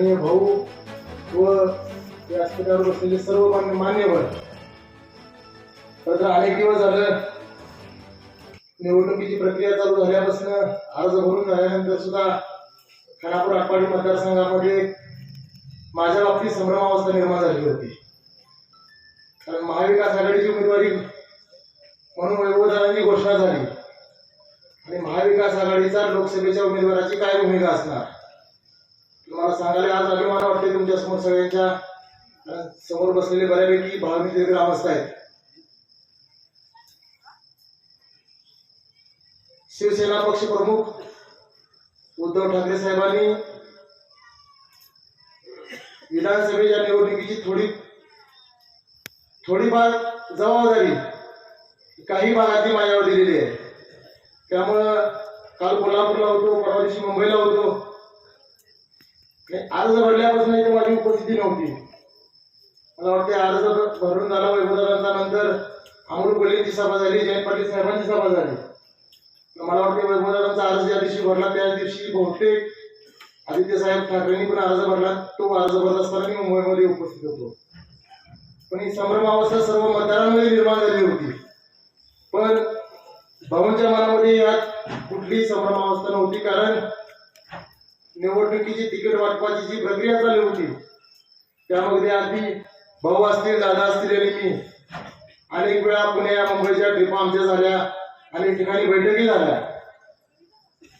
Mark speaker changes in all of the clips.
Speaker 1: आदरणीय भाऊ व व्यासपीठावर बसलेले सर्व मान्य मान्यवर. तर अनेक दिवस झालं. निवडणुकीची प्रक्रिया चालू झाल्यापासून अर्ज भरून झाल्यानंतर सुद्धा खानापूर आटपाडी मतदारसंघामध्ये माझ्या बाबतीत संभ्रमावस्था निर्माण झाली होती. कारण महाविकास आघाडीची उमेदवारी म्हणून वैभवदारांची घोषणा झाली. आणि महाविकास आघाडीचा लोकसभेच्या उमेदवाराची काय भूमिका असणार? तुम्हाला सांगायला आज अभिमान वाटते तुमच्यासमोर सगळ्यांच्या. समोर बसलेले बऱ्यापैकी भावनिक ग्रामस्थ आहेत. शिवसेना पक्ष प्रमुख उद्धव ठाकरे साहेबांनी विधानसभेच्या निवडणुकीची थोडी थोडीफार जबाबदारी काही भागातली माझ्यावर दिलेली आहे. त्यामुळं काल कोल्हापूरला होतो परवा दिवशी मुंबईला होतो. अर्ज भरल्यापासून इथे माझी उपस्थिती नव्हती. मला वाटते अर्ज भरून झाला वैभवदारांचा नंतर अमोल सभा झाली जयंत पाटील साहेबांची सभा झाली. मला वाटते वैभवदारांचा अर्ज ज्या दिवशी भरला त्याच दिवशी बहुतेक आदित्य साहेब ठाकरेंनी पण अर्ज भरला. तो अर्ज भरत असताना मी मुंबईमध्ये उपस्थित होतो. पण ही संभ्रमावस्था सर्व मतदारांमध्ये निर्माण झाली होती. पण भाऊंच्या मनामध्ये यात कुठलीही संभ्रमावस्था नव्हती कारण निवडणुकीची तिकीट वाटपाची जी प्रक्रिया चालू होती त्यामध्ये आधी भाऊ असतील दादा असतील आणि मी. अनेक वेळा पुण्या मुंबईच्या ट्रिपा आमच्या झाल्या अनेक ठिकाणी बैठकी झाल्या.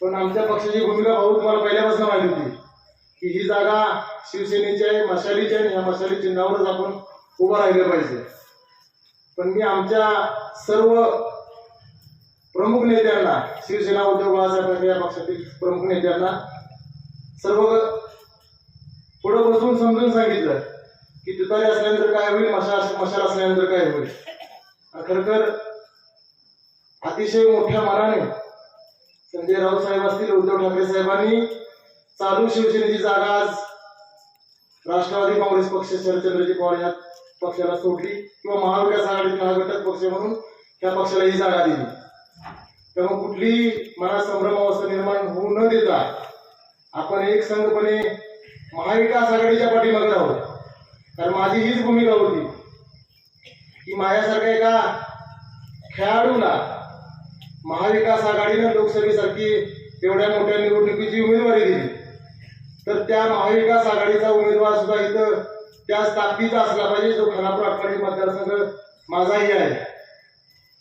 Speaker 1: पण आमच्या पक्षाची भूमिका भाऊ तुम्हाला पहिल्यापासून माहिती होती की ही जागा शिवसेनेची आहे मशालीची आहे आणि ह्या मशाली चिन्हावरच आपण उभं राहिलं पाहिजे. पण मी आमच्या सर्व प्रमुख नेत्यांना शिवसेना उद्धव बाळासाहेब ठाकरे या पक्षातील प्रमुख नेत्यांना सर्व पुढं बसून समजून सांगितलं की तुतारी असल्यानंतर काय होईल मशाल मशाल असल्यानंतर काय होईल. खरखर खरं तर अतिशय मोठ्या मनाने संजय राऊत साहेब असतील उद्धव ठाकरे साहेबांनी चालू शिवसेनेची जागा आज राष्ट्रवादी काँग्रेस पक्ष शरदचंद्रजी पवार या पक्षाला सोडली किंवा महाविकास आघाडीतील हा घटक पक्ष म्हणून त्या पक्षाला ही जागा दिली. त्यामुळे कुठलीही मनात संभ्रमावस्था निर्माण होऊ न देता आपण एक संघपणे महाविकास आघाडीच्या पाठीमागे राहू. कारण माझी हीच भूमिका होती. की माझ्यासारख्या एका खेळाडूला महाविकास आघाडीनं लोकसभेसारखी एवढ्या मोठ्या निवडणुकीची उमेदवारी दिली. तर त्या महाविकास आघाडीचा उमेदवार सुद्धा इथं त्याच ताकदीचा असला पाहिजे जो खानापूर आटपाडी मतदारसंघ माझाही आहे.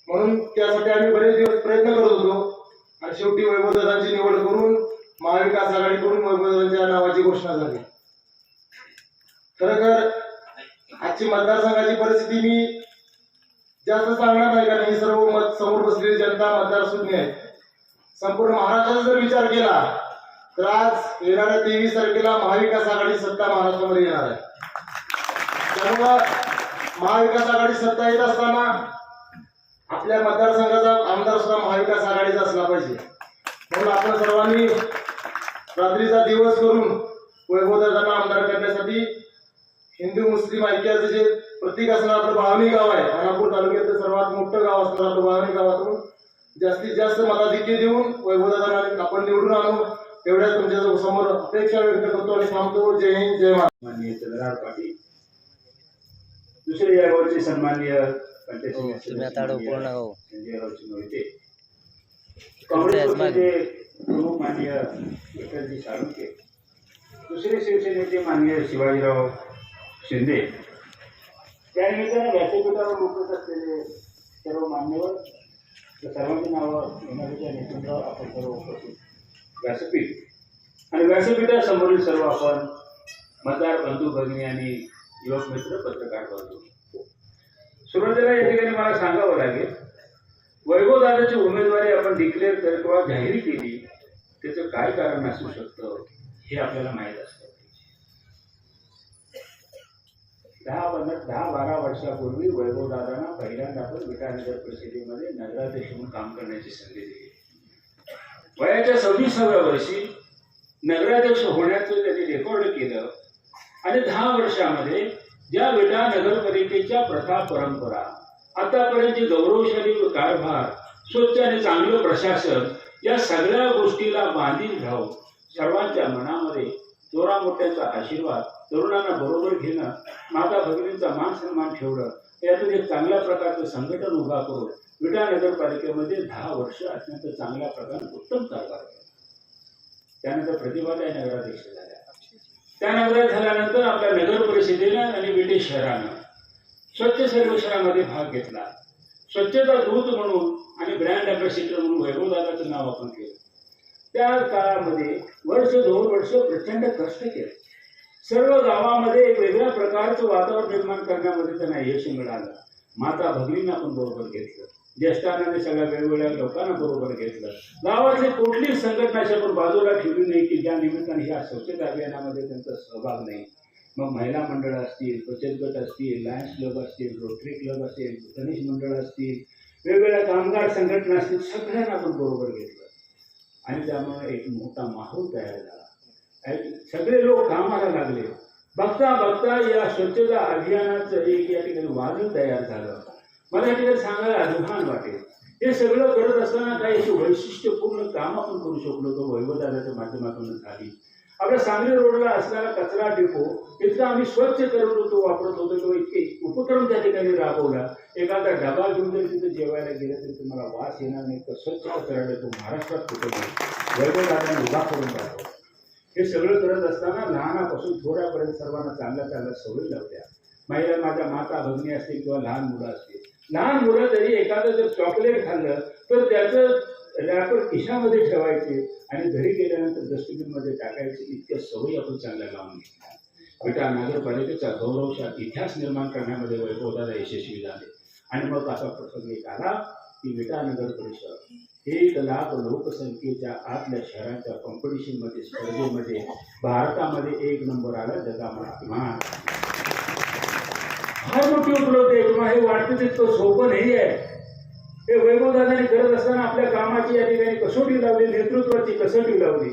Speaker 1: म्हणून त्यासाठी आम्ही बरेच दिवस प्रयत्न करत होतो. आणि शेवटी वैभवदादांची निवड करून महाविकास आघाडीकडून वैभवदादांच्या नावाची घोषणा झाली. खरं तर आजची मतदारसंघाची परिस्थिती मी जास्त सांगणार नाही कारण ही सर्व मत समोर बसलेली जनता मतदार सुज्ञ आहे संपूर्ण महाराष्ट्राचा जर विचार केला तर आज येणाऱ्या तेवीस तारखेला महाविकास आघाडी सत्ता महाराष्ट्रामध्ये येणार आहे. त्यामुळं महाविकास आघाडी सत्ता येत असताना आपल्या मतदारसंघाचा आमदार सुद्धा महाविकास आघाडीचा असला पाहिजे. म्हणून आपण सर्वांनी रात्रीचा दिवस करून वैभवदादांना आमदार करण्यासाठी हिंदू मुस्लिम ऐक्याचं जे प्रतीक असणार आपलं भावनी गाव आहे खानापूर तालुक्यातलं सर्वात मोठं गाव असणार आपलं भावनी गावातून जास्तीत जास्त मताधिक्य देऊन वैभवदादांना आपण निवडून आणू. एवढ्या तुमच्यासमोर अपेक्षा व्यक्त करतो आणि थांबतो जय हिंद जय महाराष्ट्र.
Speaker 2: माननीय चंद्रराव पाटील. दुसरे यावरचे सन्माननीय पंचायत
Speaker 3: हो,
Speaker 2: समिती विठ्ठलजी साळुंके दुसरे शिवसेनेचे मान्य शिवाजीराव शिंदे. त्यानिमित्ताने व्यासपीठावर उपस्थित असलेले सर्व मान्यवर सर्वांची नावं येणाऱ्या नेतृत्वावर आपण सर्व उपस्थित. व्यासपीठ. आणि व्यासपीठासमोरील सर्व आपण मतदार बंधू भगिनी आणि युवक मित्र पत्रकार बंधू. सुरुवातीला या ठिकाणी मला सांगावं लागेल वैभवदादाची उमेदवारी आपण डिक्लेअर करत किंवा जाहीर केली त्याचं काय कारण असू शकतं हे आपल्याला माहीत असतं. दहा पन्नास दहा बारा वर्षापूर्वी वैभवदादांना पहिल्यांदा आपण विटानगर परिषदेमध्ये नगराध्यक्ष म्हणून काम करण्याची संधी दिली. वयाच्या सव्वीसाव्या वर्षी नगराध्यक्ष होण्याचं त्यांनी रेकॉर्ड केलं आणि दहा वर्षामध्ये ज्या विटा नगरपालिकेच्या प्रथा परंपरा आतापर्यंतचे गौरवशाली कारभार स्वच्छ आणि चांगलं प्रशासन या सगळ्या गोष्टीला बांधील घाव सर्वांच्या मनामध्ये जोरा मोठ्याचा आशीर्वाद तरुणांना बरोबर घेणं माता भगिनींचा मान सन्मान ठेवणं यातून एक चांगल्या प्रकारचं संघटन उभा करून विटा नगरपालिकेमध्ये दहा वर्ष अत्यंत चांगल्या प्रकारे उत्तम कारभार केला. त्यानंतर प्रतिभाताई नगराध्यक्ष झाल्या. त्या नगरात झाल्यानंतर आपल्या नगर परिषदेनं आणि विटे शहरानं स्वच्छ सर्वेक्षणामध्ये भाग घेतला. स्वच्छता दूत म्हणून आणि ब्रँड अम्बॅसिडर म्हणून वैभवदादाचं नाव आपण केलं. त्या काळामध्ये वर्ष दोन वर्ष प्रचंड कष्ट केले. सर्व गावामध्ये एक वेगळ्या प्रकारचं वातावरण निर्माण करण्यामध्ये त्यांना यश मिळालं. माता भगिनींना आपण बरोबर घेतलं. ज्येष्ठांना सगळ्या वेगवेगळ्या लोकांना बरोबर घेतलं. गावातली कुठलीच संघटना अशी आपण बाजूला ठेवली नाही की ज्या निमित्ताने ह्या स्वच्छता अभियानामध्ये त्यांचा सहभाग नाही. मग महिला मंडळ असतील बचत गट असतील लायन्स क्लब असतील रोटरी क्लब असेल गणेश मंडळ असतील वेगवेगळ्या कामगार संघटना असतील सगळ्यांना आपण बरोबर घेतलं. आणि त्यामुळे एक मोठा माहोल तयार झाला. सगळे लोक कामाला लागले. बघता बघता या स्वच्छता अभियानाचं एक या ठिकाणी वादळ तयार झालं. मला या ठिकाणी सांगायला अभिमान वाटेल. हे सगळं करत असताना काही अशी वैशिष्ट्यपूर्ण काम आपण करू शकलो तो वैभवदादाच्या माध्यमातून झाली. आपल्या सांगली रोडला असणारा कचरा डिपो तिथं आम्ही स्वच्छ करत होतो वापरत होतो किंवा इतके उपक्रम त्या ठिकाणी राबवला. एखादा डबा घेऊन जर तिथे जेवायला गेलं तरी तुम्हाला वास येणार नाही. तर स्वच्छ कचरा डेपो महाराष्ट्रात कुठे नाही उभा करून दाखवला हे सगळं करत असताना लहानापासून थोड्यापर्यंत सर्वांना चांगल्या चांगल्या सवयी लावल्या. महिला माझ्या माता भगिनी असतील किंवा लहान मुलं असतील. लहान मुलं जरी एखादं जर चॉकलेट खाल्लं तर त्याचं रॅपर खिशामध्ये ठेवायचे. आणि घरी गेल्यानंतर डस्टबिनमध्ये टाकायची इतक्या सवयी आपण चांगल्या लावून घेतल्या. बेटा नगरपालिकेचा गौरवशात इतिहास निर्माण करण्यामध्ये वैभवदादा यशस्वी झाले. आणि मग असा प्रसंग एक आला की विटा नगर परिषद एक लाख लोकसंख्येच्या आतल्या शहरांच्या कॉम्पिटिशनमध्ये स्पर्धेमध्ये भारतामध्ये एक नंबर आला जगामध्ये. अभिमान फार मोठी उपलब्ध आहे. तुम्हाला हे वाटतं तितकं सोपं नाही आहे. हे वैभवदादाने करत असताना आपल्या कामाची या ठिकाणी कसोटी लावली नेतृत्वाची कसोटी लावली.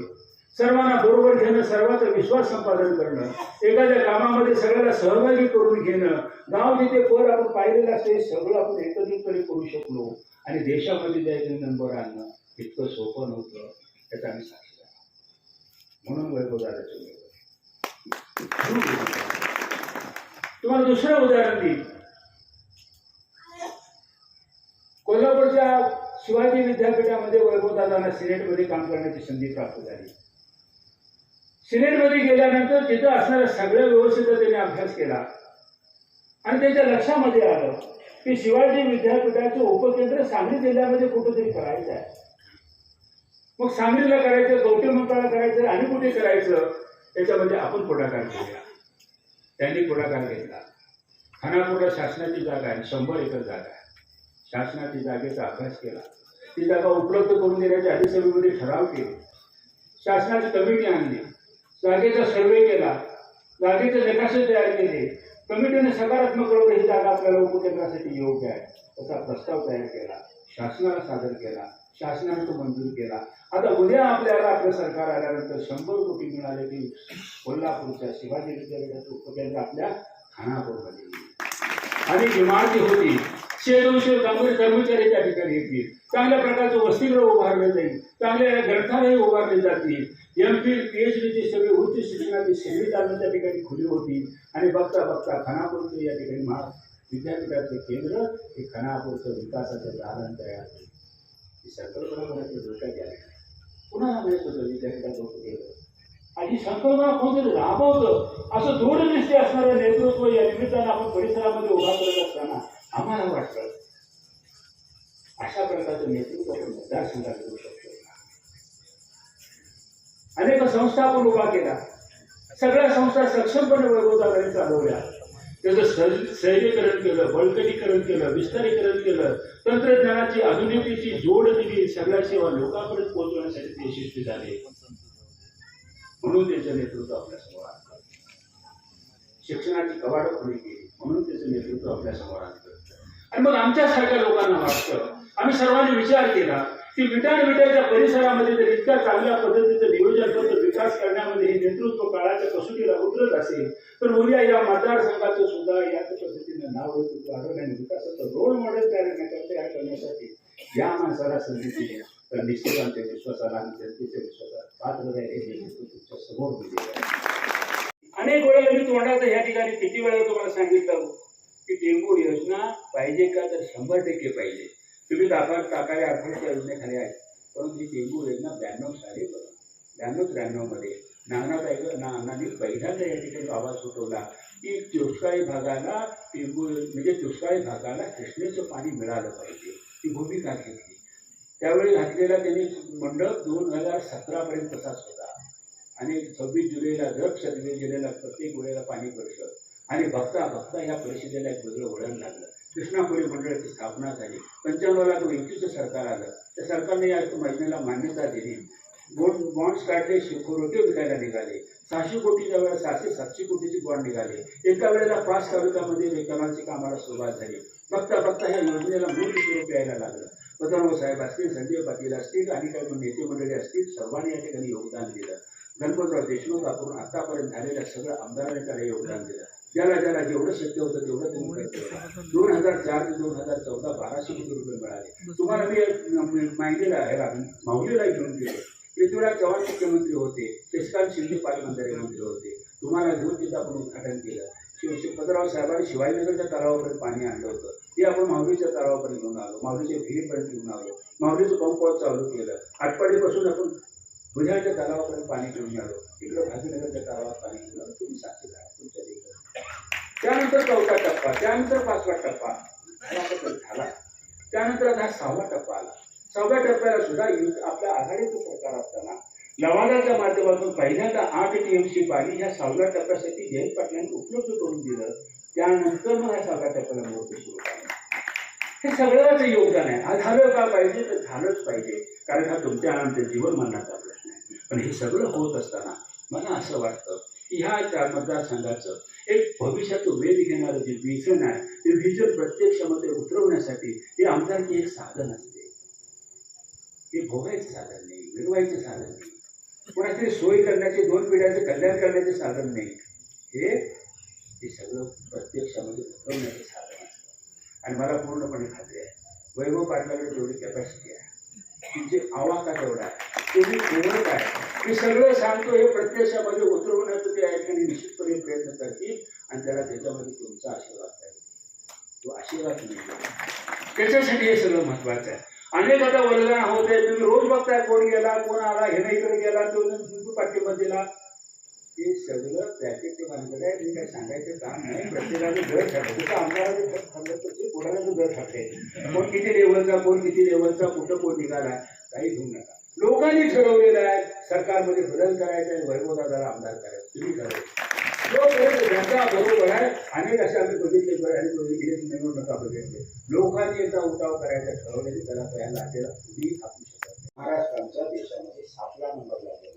Speaker 2: सर्वांना बरोबर घेणं सर्वांचा विश्वास संपादन करणं एखाद्या कामामध्ये सगळ्याला सहभागी करून घेणं गाव जिथे पर आपण पाहिलेलं असते हे सगळं आपण एकत्रितपणे करू शकलो. आणि देशामध्ये जायचं नंबर आणणं इतकं सोपं नव्हतं त्याचा आम्ही साक्षी म्हणून वैभवदादाचे तुम्हाला दुसरं उदाहरण देईल कोल्हापूरच्या शिवाजी विद्यापीठामध्ये वैभवदादांना सिनेटमध्ये काम करण्याची संधी प्राप्त झाली. सिनेटमध्ये गेल्यानंतर तिथं असणाऱ्या सगळ्या व्यवस्थेचा त्यांनी अभ्यास केला. आणि त्यांच्या लक्षामध्ये आलं की शिवाजी विद्यापीठाचं उपकेंद्र सांगली जिल्ह्यामध्ये कुठेतरी करायचं आहे. मग सांगलीला करायचं कवटेमंकाळा करायचं आणि कुठे करायचं त्याच्यामध्ये आपण पुढाकार घेऊया. त्यांनी पुढाकार घेतला. खानापूरला शासनाची जागा आहे शंभर एकर जागा आहे. शासनाच्या जागेचा अभ्यास केला. ती जागा उपलब्ध करून देण्याच्या आधी सभेमध्ये ठराव केले. शासनाची कमिटी आणली. जागेचा सर्वे केला. जागेचे नकाशे तयार केले. कमिटीने सकारात्मक कळवलं ही जागा आपल्याला उपकेंद्रासाठी योग्य आहे त्याचा प्रस्ताव तयार केला. शासनाला सादर केला. शासनाने तो मंजूर केला. आता उद्या आपल्याला आपलं सरकार आल्यानंतर शंभर कोटी मिळाले की कोल्हापूरच्या शिवाजी विद्यापीठाचं उपकेंद्र आपल्या खानापूरमध्ये आणि इमारती होती शे दोनशे कामगार कर्मचारी त्या ठिकाणी येतील. चांगल्या प्रकारचं वसतिगृह उभारलं जाईल. चांगले ग्रंथालय उभारले जातील. एम फिल पी एच डीचे सगळी उच्च शिक्षणाची सगळी त्या ठिकाणी खुली होती आणि बघता बघता खानापूरचं या ठिकाणी महा विद्यापीठाचे केंद्र हे खानापूरचं विकासाचं दालन तयार होईल. ही संकल्पना कोणाच्या डोक्यात आली पुन्हा माहीत होतं विद्यापीठात केलं आणि ही संकल्पना कोणतरी राबवतं? असं दूरदृष्टी असणारं नेतृत्व या निमित्तानं आपण परिसरामध्ये उभा करत असताना आम्हाला वाटतं अशा प्रकारचं नेतृत्व आपण मतदारसंघात करू शकतो. अनेक संस्था आपण उभा केला. सगळ्या संस्था सक्षमपणे वैभवताकडे चालवल्या. त्याचं सैल- केलं बळकटीकरण केलं विस्तारीकरण केलं. तंत्रज्ञानाची आधुनिकतेची जोड दिली. सगळ्या सेवा लोकांपर्यंत पोहोचवण्यासाठी ते यशस्वी झाले. म्हणून त्याचं नेतृत्व आपल्यासमोर आणलं. शिक्षणाची कवाड खुली केली म्हणून त्याचं नेतृत्व आपल्यासमोर आणलं. आणि मग आमच्यासारख्या लोकांना वाटतं. आम्ही सर्वांनी विचार केला की विटा विटाच्या परिसरामध्ये जर इतक्या चांगल्या पद्धतीचं नियोजनबद्ध विकास करण्यामध्ये हे नेतृत्व काळाच्या कसोटीला उतरत असेल तर उद्या या मतदारसंघाचं सुद्धा याच पद्धतीनं नाव नेतृत्व आणि विकासाचं रोल मॉडेल तयार करण्यासाठी तयार करण्यासाठी या माणसाला संधी दिली तर निश्चित आमच्या विश्वासाला आणि जनतेच्या विश्वासाला पात्र हे नेतृत्व तुमच्यासमोर दिले अनेक वेळेला मी तोंडाचं या ठिकाणी किती वेळा तुम्हाला सांगितलं की डेंगू पाहिजे का तर शंभर टक्के पाहिजे. तुम्ही दाखवा टाकाळे अर्थाच्या योजनेखाली आहे परंतु ही टेंबू योजना ब्याण्णव साली बघा. ब्याण्णव त्र्याण्णवमध्ये नानाताई नानांनी पहिल्यांदा या ठिकाणी आवाज उठवला की दुष्काळी भागाला डेंगू म्हणजे दुष्काळी भागाला कृष्णेचं पाणी मिळालं पाहिजे. ही भूमिका घेतली. त्यावेळी घातलेला त्यांनी मंडप दोन हजार सतरापर्यंत तसाच होता. आणि सव्वीस जुलैला दर सव्वीस जुलैला प्रत्येक वेळेला पाणी परिषद. आणि बघता बघता ह्या परिषदेला एक वेगळं वळण लागलं. कृष्णापुरी मंडळाची स्थापना झाली. पंच्याण्णवला तो युतीचं सरकार आलं. त्या सरकारने या महिन्याला मान्यता दिली. बॉन्ड बॉन्ड्स काढले सिक्युरिटी विकायला निघाले. सहाशे कोटीच्या वेळेला सहाशे सातशे कोटीचे बॉन्ड निघाले. एका वेळेला पाच तालुक्यामध्ये रेकमांची कामाला सुरुवात झाली. बघता बघता ह्या योजनेला मूळ स्वरूप यायला लागलं. पतंगराव साहेब असतील संजय पाटील असतील आणि काही नेते मंडळी असतील सर्वांनी या ठिकाणी योगदान दिलं. गणपतराव देशमुख आपण आतापर्यंत झालेल्या सगळ्या आमदारांनी त्याला योगदान दिलं. ज्याला ज्याला जेवढं शक्य होतं तेवढं त्यांनी दोन हजार चार ते दोन हजार चौदा बाराशे कोटी रुपये मिळाले. तुम्हाला मी माहितीला ह्याला माऊलीला घेऊन गेलो. पृथ्वीराज चव्हाण मुख्यमंत्री होते शशिकांत शिंदे पालकमंत्री मंत्री होते. तुम्हाला घेऊन तिथं आपण उद्घाटन केलं. शिव शिवपतराव साहेबांनी शिवाजीनगरच्या तलावापर्यंत पाणी आणलं होतं. ते आपण माहुलीच्या तलावापर्यंत घेऊन आलो. माहुलीच्या विहिरीपर्यंत घेऊन आलो. माहुलीचं पंप चालू केलं. आटपाडीपासून आपण बुधाच्या तलावापर्यंत पाणी घेऊन आलो. इकडं भाजीनगरच्या तलावात पाणी घेऊन आलो. तुम्ही साक्षी झाला तुमच्या देखील त्यानंतर चौथा टप्पा त्यानंतर पाचवा टप्पा. झाला. त्यानंतर आता हा सहावा टप्पा आला. सहाव्या टप्प्याला सुद्धा युद्ध आपल्या आघाडीचं सरकार असताना लवादाच्या माध्यमातून पहिल्यांदा आठ टीएमसी पाणी ह्या सहाव्या टप्प्यासाठी जयंत पाटलांनी उपलब्ध करून दिलं. त्यानंतर मग ह्या सहाव्या टप्प्याला मोर्चे सुरू झाले. हे सगळ्याच योगदान आहे. आज झालं का पाहिजे तर झालंच पाहिजे. कारण हा तुमच्या आमच्या जीवनमरणाचा प्रश्न आहे. पण हे सगळं होत असताना मला असं वाटतं ह्या त्या मतदारसंघाचं एक भविष्याचं वेध घेणारं जे विजन आहे ते विजन प्रत्यक्षामध्ये उतरवण्यासाठी हे आमदारकी एक साधन असते. हे भोगायचं साधन नाही मिळवायचं साधन नाही. कोणाची सोय करण्याचे दोन पिढ्याचं कल्याण करण्याचे साधन नाही. हे हे सगळं प्रत्यक्षामध्ये उतरवण्याचं साधन असतं. आणि मला पूर्णपणे खात्री आहे वैभव पाटलाकडे जेवढी कॅपॅसिटी आहे. तिचे आवाका तेवढा आहे. तुम्ही केवळ काय मी सगळं सांगतो हे प्रत्यक्षामध्ये उतरवण्याचं ते ऐकणे निश्चितपणे प्रयत्न करतील आणि त्याला त्याच्यामध्ये तुमचा आशीर्वाद पाहिजे तो आशीर्वाद त्याच्यासाठी हे सगळं महत्वाचं आहे. अनेक आता वल्गना होत तुम्ही रोज बघताय कोण गेला कोण आला हे नाही गेला तो पाठिंबा दिला ते सगळं ते भानगड आहे मी काय सांगायचं काम नाही. प्रत्येकाने दर ठरलं जसं आमदाराने दर ठरलं ते कोणाला दर ठरते कोण किती लेवलचा कोण किती लेवलचा कुठं कोण निघाला काही घेऊ नका. लोकांनी ठरवलेलं आहे सरकारमध्ये बदल करायचा आहे जरा आमदार करायचं तुम्ही ठरव. जो करेल बरोबर आहे. अनेक असे आम्ही बघितले आणि बघितले निवडून नका बघितले. लोकांनी याचा उठाव करायचा ठरवलेली त्याला त्या लाटेला थांबू शकत नाही. महाराष्ट्रांचा देशामध्ये सातवा नंबर लागलेला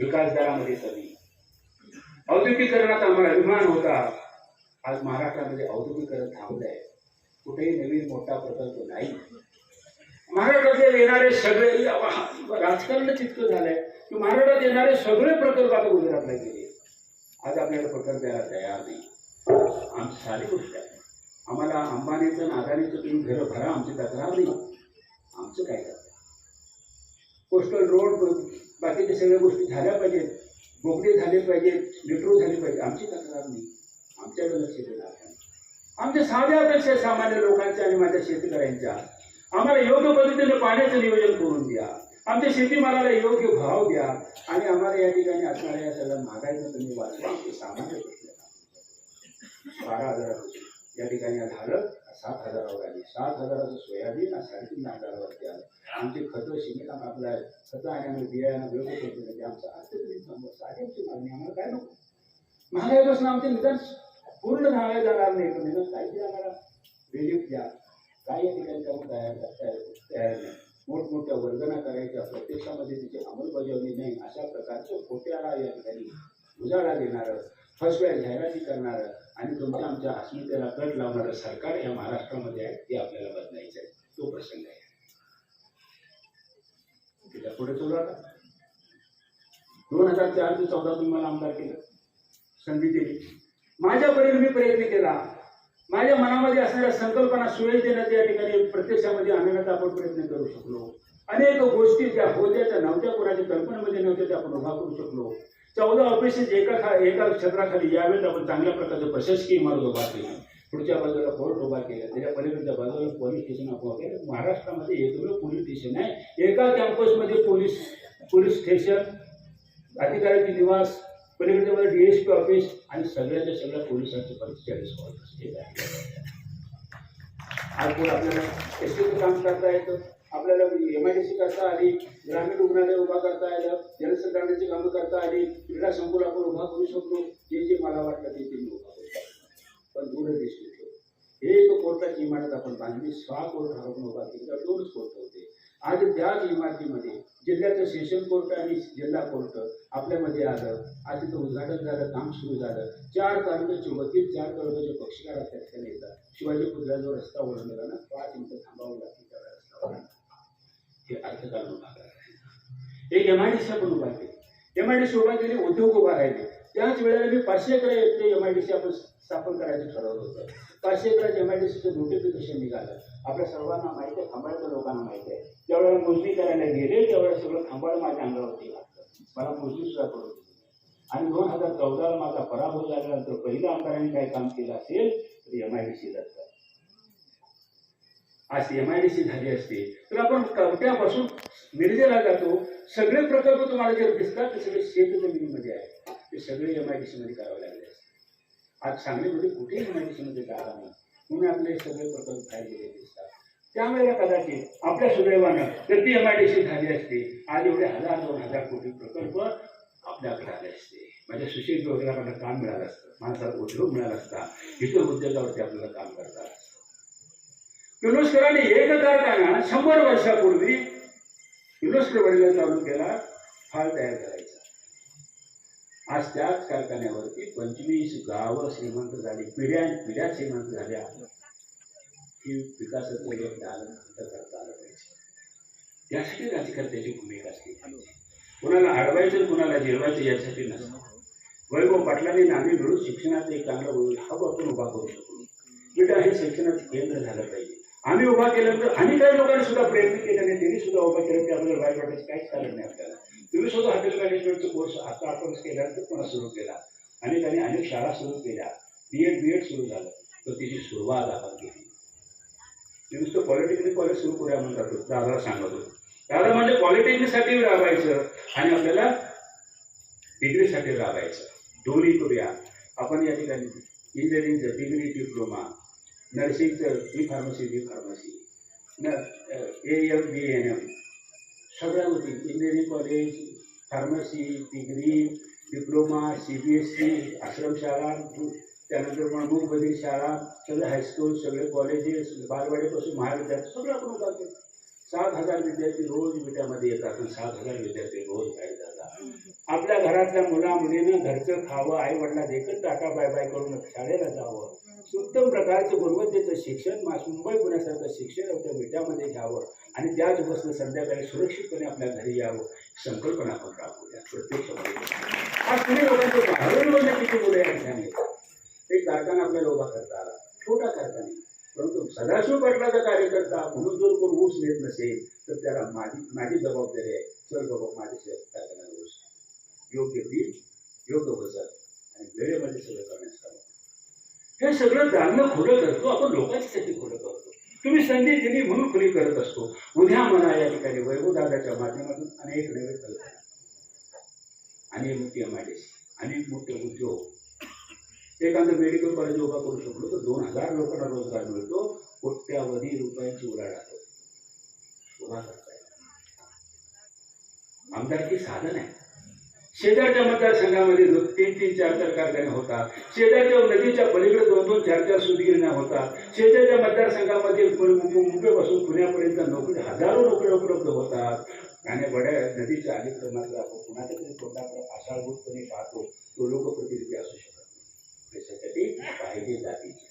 Speaker 2: विकास दरामध्ये कमी औद्योगिकरणात आम्हाला अभिमान होता. आज महाराष्ट्रामध्ये औद्योगिकरण थांबलंय कुठेही नवीन मोठा प्रकल्प नाही. महाराष्ट्रात येणारे सगळे राजकारण तितकं झालंय की महाराष्ट्रात येणारे सगळे प्रकल्प आता गुजरातला गेले. आज आपल्याला प्रकल्प यायला तयार नाही. आमची सारी गोष्ट आहे. आम्हाला अंबानीचं आणि तुम्ही घरं भरा आमची तक्रार नाही. आमचं काय करता कोस्टल रोड बाकीच्या सगळ्या गोष्टी झाल्या पाहिजेत. बोगडे झाले पाहिजेत मेट्रो झाले पाहिजे आमची तक्रार नाही. आमच्याकडे लक्ष देणार नाही आमच्या साध्या अपेक्षा सामान्य लोकांच्या आणि माझ्या शेतकऱ्यांच्या. आम्हाला योग्य पद्धतीने पाण्याचं नियोजन करून द्या. आमच्या शेतीमालाला योग्य भाव द्या. आणि आम्हाला या ठिकाणी असणाऱ्या या सगळ्या महागाईचं तुम्ही वाचवा सामान्य बारा हजार त्या ठिकाणी आज झालं सात हजारावर आली. सात हजाराचं सोयाबीन आज साडेतीन हजारावरती आलं. आमचे खतं शिमिट आपलं खतं आणि आम्ही बियाणं योग्य ते आमचं अत्यंत संबंध मागणी आम्हाला काय नको? महागाईपासून आमचे निदान पूर्ण महागाई जाणार नाही. पण निदान काहीतरी आम्हाला रिलीफ द्या काही या ठिकाणी त्यामुळे तयार तयार तयार नाही. मोठमोठ्या वर्गना करायच्या. प्रत्यक्षामध्ये तिची अंमलबजावणी नाही. अशा प्रकारचं खोट्याला या ठिकाणी उजाळा देणारं फसव्या जाहिराती करणारं आणि तुमच्या आमच्या अस्मितेला कट लावणारं सरकार या महाराष्ट्रामध्ये आहे ते आपल्याला बदलायचं आहे. तो प्रसंग आहे. तिला पुढे चालू आता दोन हजार चार ते चौदा तुम्ही मला आमदार केलं. संधी दिली. माझ्यापर्यंत मी प्रयत्न केला. माझ्या मनामध्ये असणाऱ्या संकल्पना सुरेश देण्याच्या या ठिकाणी प्रत्यक्षामध्ये आणण्याचा आपण प्रयत्न करू शकलो. अनेक गोष्टी ज्या होत्या त्या नव्हत्या कोणाच्या कल्पनेमध्ये नव्हत्या त्या आपण उभा करू शकलो. चौदा ऑफिसेस एका खा एका क्षेत्राखाली यावेत आपण चांगल्या प्रकारचं प्रशासकीय इमारत उभा केली. पुढच्या बाजूला कोर्ट उभा केला. त्याच्या पलीकडच्या बाजूला पोलीस स्टेशन उभा केलं. महाराष्ट्रामध्ये एकमेव पोलीस स्टेशन आहे. एका कॅम्पसमध्ये पोलीस पोलीस स्टेशन अधिकाऱ्याचे निवास पलीकडच्या बाजूला डी एस पी ऑफिस आणि सगळ्याच्या सगळ्या पोलिसांचे परिस्थिती हे आहे. आज आपल्याला एस टीचं काम करता येतं. आपल्याला एम आय डी सी करता आली ग्रामीण रुग्णालय उभा करता आलं जलसंधारणाची कामं करता आली क्रीडा संकुल आपण उभा करू शकतो. जे जे मला वाटतं ते ते मी उभा करू शकतो. पण दूरदृष्टी हे एक कोर्टाची इमारत आपण बांधली सहा कोर्ट आपण उभा केली तर दोनच कोर्ट होते. आज त्याच इमारतीमध्ये जिल्ह्याचं सेशन कोर्ट आणि जिल्हा कोर्ट आपल्यामध्ये आलं. आज तिथं उद्घाटन झालं काम सुरू झालं. चार तालुक्याचे वकील चार तालुक्याचे पक्षकार आपल्या ठिकाणी येतात. शिवाजी पुतळ्याजवळ रस्ता ओढवलेला ना पाच मिनिटं थांबावं लागते त्या रस्ता ओलांडला. हे अर्थकारण उभा करायला एक एम आय डी सी आपण उभा केली. एम आय डी सी उभा केली उद्योग उभा राहिले. त्याच वेळेला मी पाचशे acre M I D C आपण स्थापन करायचं ठरवलं होतं. पाचशे एकर एम आय डी सीचं नोटिफिकेशन निघालं आपल्या सर्वांना माहिती आहे खांबाळच्या लोकांना माहिती आहे. ज्यावेळेला मोजणी करायला गेले त्यावेळेला सगळं खांबाळ माझ्या अंगावरती लागतं मला मोजणी सुद्धा करून आणि दोन हजार चौदाला माझा पराभव झाल्यानंतर पहिल्या आमदारांनी काय काम केलं असेल तर M I D C Datta आज एम आय डी सी झाली असते तर आपण कवट्यापासून मिरजेला जातो. सगळे प्रकल्प तुम्हाला जे दिसतात ते सगळे शेत जमिनीमध्ये आहे ते सगळे एम आय डी सी मध्ये करावे लागले असते. आज सांगलीमध्ये कुठेही एम आय डी सी मध्ये जागा नाही. म्हणून आपले सगळे प्रकल्प बाहेर गेले दिसतात. त्यावेळेला कदाचित आपल्या सुदैवानं जर ती एम आय डी सी झाली असते आज एवढे हजार दोन हजार कोटी प्रकल्प आपल्याकडे आले असते. माझ्या सुशील वगैरे काम मिळालं असतं. माणसाला उद्योग मिळाला असता. इतर उद्योगावरती आपल्याला काम करतात आलं असतं. किर्लोस्करांनी एक शंभर वर्षापूर्वी किर्लोस्कर वडिला चालू केला फार तयार करायचा. आज त्याच कारखान्यावरती पंचवीस गावं श्रीमंत झाली पिढ्या पिढ्या श्रीमंत झाल्या. की विकासाचं एक दालन करता आलं पाहिजे. यासाठी राज्यकर्त्याची भूमिका असते कुणाला अडवायचं कुणाला जिरवायचं यासाठी नसतं. वैभव पाटलांनी नामी मिळून शिक्षणाचं एक चांगलं हा आपण उभा करू शकतो बेटा हे शिक्षणाचं केंद्र झालं पाहिजे. आम्ही उभा केल्यानंतर आणि काही लोकांनी सुद्धा प्रयत्न केले आणि त्यांनी सुद्धा उभा केलं की आपल्याला वाईट वाटायचं काहीच कारण नाही आपल्याला. तुम्ही सुद्धा हॉटेल मॅनेजमेंटचा कोर्स आता आपण केल्यानंतर पुन्हा सुरू केला. आणि त्यांनी अनेक शाळा सुरू केल्या. बी एड बी एड सुरू झालं. तर तिची सुरुवात आपण केली. मी नुसतं पॉलिटेक्निक कॉलेज सुरू करूया म्हणतात दादाला सांगत. होतो दादा म्हणजे पॉलिटेक्निकसाठी राबायचं आणि आपल्याला डिग्रीसाठी राबायचं. दोन्ही करूया. आपण या ठिकाणी इंजिनिअरिंगचं डिग्री डिप्लोमा नर्सिंगचं बी फार्मसी बी फार्मसी न A M B N M सगळ्या गोष्टी engineering college pharmacy degree diploma C B S C आश्रमशाळा त्यानंतर मग शाळा सगळे हायस्कूल सगळे कॉलेजेस बालवाडीपासून महाविद्यालय सगळं आपण उभा केलं. सात हजार विद्यार्थी रोज विट्यामध्ये येतात आणि सात हजार विद्यार्थी रोज बाहेर जातात. आपल्या घरातल्या मुला मुलीनं घरचं खावं आई वडिला देखत टाटा बाय बाय करून शाळेला जावं. उत्तम प्रकारचं गुणवत्तेचं शिक्षण मा- मुंबई पुण्यासारखं शिक्षण आपल्या विट्यामध्ये घ्यावं आणि त्याच बसनं संध्याकाळी सुरक्षितपणे आपल्या घरी यावं संकल्पना आपण राबवूया. प्रत्येक समाजात. आज पुणे बाहेरून म्हणजे किती आहेत. एक कारखाना आपल्याला उभा करता आला छोटा कारखाना परंतु सदाशिव पाटलाचा कार्यकर्ता म्हणून जर कोण ऊस नेत नसेल तर त्याला माझी माझी जबाबदारी आहे. चल बाबा माझ्या शेत कारखान्याला ऊस योग्य बीज योग्य वजन आणि वेळेमध्ये सगळं करण्यास हवं हे सगळं जाणणं खुलं करतो आपण लोकांसाठी खुलं करतो तुम्ही संधी दिली म्हणून खुली करत असतो. उद्या म्हणा या ठिकाणी वैभवदादाच्या माध्यमातून अनेक नवे कल्पना अनेक मोठी एमआयडीसी अनेक मोठे उद्योग. एखादं मेडिकल कॉलेज उभा करू शकलो तर दोन हजार लोकांना रोजगार मिळतो. कोट्यावधी रुपयांची उलाढ आहे उभा करता येईल आमदारकी साधन आहे. शेजारच्या मतदारसंघामध्ये तीन तीन चार चार कारखाने होतात. शेजारच्या नदीच्या पलीकडे दोन दोन चार चार सुदगिरण्या होतात. शेजारच्या मतदारसंघामध्ये मुंबईपासून पुण्यापर्यंत नोकरी हजारो नोकऱ्या उपलब्ध होतात. आणि बड्या नदीच्या अलीकडे प्रमाणात आपण कुणाच्या तरी तोंडाकडे आशाभूतपणे पाहतो तो लोकप्रतिनिधी असू शकत नाही. त्याच्यासाठी पाहिजे जातीची.